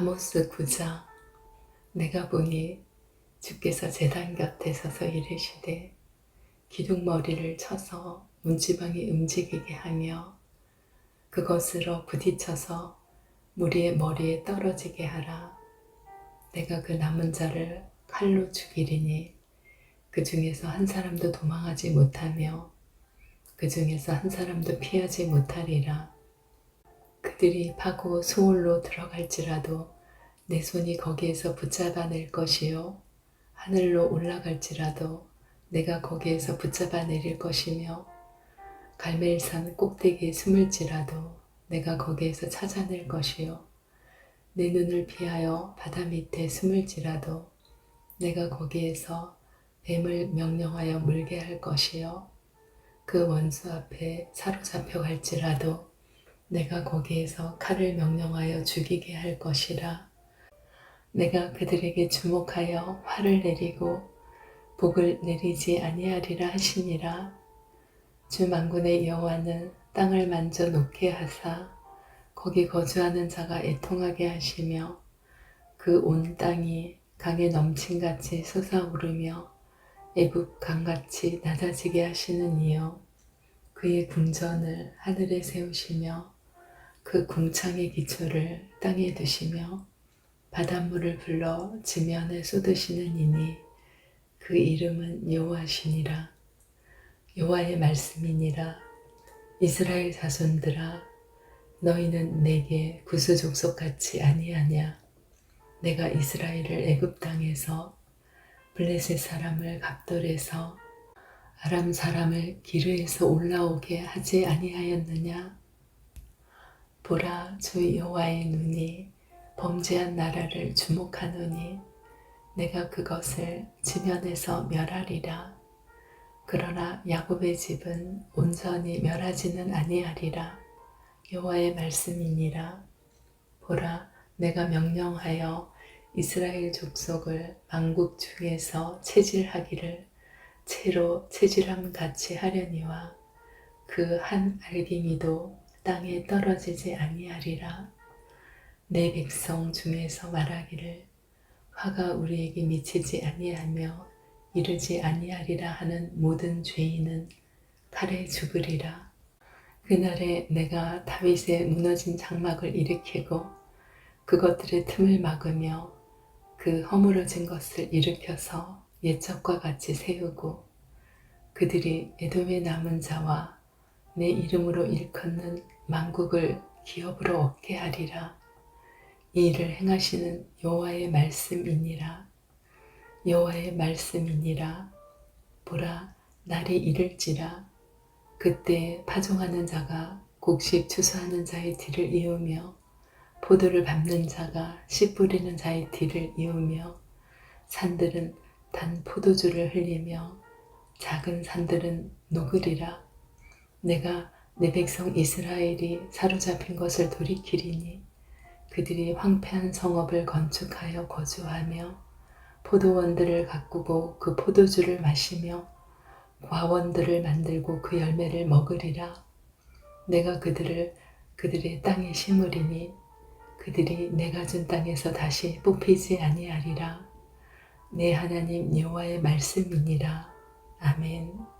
아모스 9장 내가 보니 주께서 제단 곁에 서서 이르시되 기둥머리를 쳐서 문지방이 움직이게 하며 그것으로 부딪혀서 무리의 머리에 떨어지게 하라. 내가 그 남은 자를 칼로 죽이리니 그 중에서 한 사람도 도망하지 못하며 그 중에서 한 사람도 피하지 못하리라. 그들이 파고 소홀로 들어갈지라도 내 손이 거기에서 붙잡아낼 것이요. 하늘로 올라갈지라도 내가 거기에서 붙잡아 내릴 것이며 갈멜산 꼭대기에 숨을지라도 내가 거기에서 찾아낼 것이요. 내 눈을 피하여 바다 밑에 숨을지라도 내가 거기에서 뱀을 명령하여 물게 할 것이요. 그 원수 앞에 사로잡혀 갈지라도 내가 거기에서 칼을 명령하여 죽이게 할 것이라. 내가 그들에게 주목하여 화를 내리고 복을 내리지 아니하리라 하시니라. 주 만군의 여호와는 땅을 만져 놓게 하사 거기 거주하는 자가 애통하게 하시며 그 온 땅이 강에 넘친같이 솟아오르며 애굽 강같이 낮아지게 하시는 이여 그의 궁전을 하늘에 세우시며 그 궁창의 기초를 땅에 두시며 바닷물을 불러 지면에 쏟으시는 이니 그 이름은 여호와시니라. 여호와의 말씀이니라. 이스라엘 자손들아 너희는 내게 구수 족속 같이 아니하냐? 내가 이스라엘을 애굽 땅에서 블레셋 사람을 갑돌에서 아람 사람을 기르에서 올라오게 하지 아니하였느냐 보라 주 여호와의 눈이 범죄한 나라를 주목하노니 내가 그것을 지면에서 멸하리라. 그러나 야곱의 집은 온전히 멸하지는 아니하리라. 여호와의 말씀이니라. 보라 내가 명령하여 이스라엘 족속을 만국 중에서 체질하기를 채로 체질함 같이 하려니와 그 한 알갱이도 땅에 떨어지지 아니하리라. 내 백성 중에서 말하기를 화가 우리에게 미치지 아니하며 이르지 아니하리라 하는 모든 죄인은 칼에 죽으리라. 그날에 내가 다윗의 무너진 장막을 일으키고 그것들의 틈을 막으며 그 허물어진 것을 일으켜서 옛적과 같이 세우고 그들이 에돔의 남은 자와 내 이름으로 일컫는 만국을 기업으로 얻게 하리라. 이 일을 행하시는 여호와의 말씀이니라. 여호와의 말씀이니라. 보라, 날이 이를지라. 그때 파종하는 자가 곡식 추수하는 자의 뒤를 이으며 포도를 밟는 자가 씨 뿌리는 자의 뒤를 이으며 산들은 단 포도주를 흘리며 작은 산들은 녹으리라. 내가 내 백성 이스라엘이 사로잡힌 것을 돌이키리니 그들이 황폐한 성읍을 건축하여 거주하며 포도원들을 가꾸고 그 포도주를 마시며 과원들을 만들고 그 열매를 먹으리라. 내가 그들을 그들의 땅에 심으리니 그들이 내가 준 땅에서 다시 뽑히지 아니하리라. 내 하나님 여호와의 말씀이니라. 아멘.